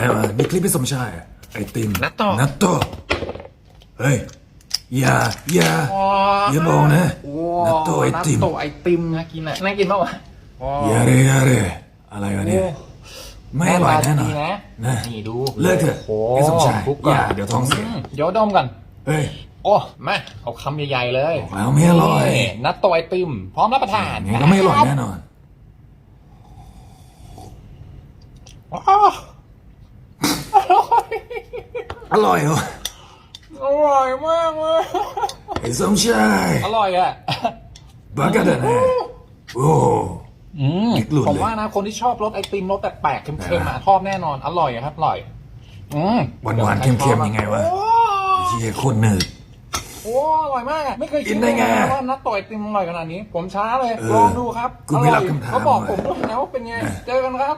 ไงวะนี่คลิปพี่สมชายอะไอติมนัตโตะนัตโตะเฮ้ยอย่าอย่าอย่าบอกนะโอ้นัตโตะไอติม นัตโตะไอติมนะกินอะน่ากินปะวะโอ้อย่าเรอย่าเรอะไรวะเนี่ย ไม่อร่อยแน่นอนดีนะนะนี่ดูเลิกเถอะโอ้พี่สมชายคลุกก่นอย่าเดี๋ยวท้องเสียมเดี๋ยวดมกันเฮ้ยโอ้มาเอาคำใหญ่ๆเลยบอกแล้วไม่อร่อยนี่นัตโตะไอติม พร้อมรับประทานยังไงก็ไม่อร่อยแน่นอนอ้าวอร่อย อร่อยเหรออร่อยมากเลยไอสมชายอร่อยอะบ้ากันนะโอ้อืมพริกหลุดเลย ผมว่านะคนที่ชอบรสไอติมรสแปลกๆเค็มๆอะชอบแน่นอน อร่อยอะครับอร่อย อืมหวานๆเค็มๆยังไงวะโอ้เฮียโคตรหนืด โอ้อร่อยมากอะไม่เคยกิคิดนได้ไงเลยนะว่านัตโตะไอติมอร่อยขนาดนี้ ผมช้าเลยเออลองดูครับกูไม่รับคำถามเขาบอกว่ะผมด้วยนะว่าเป็นไงเจอกันครับ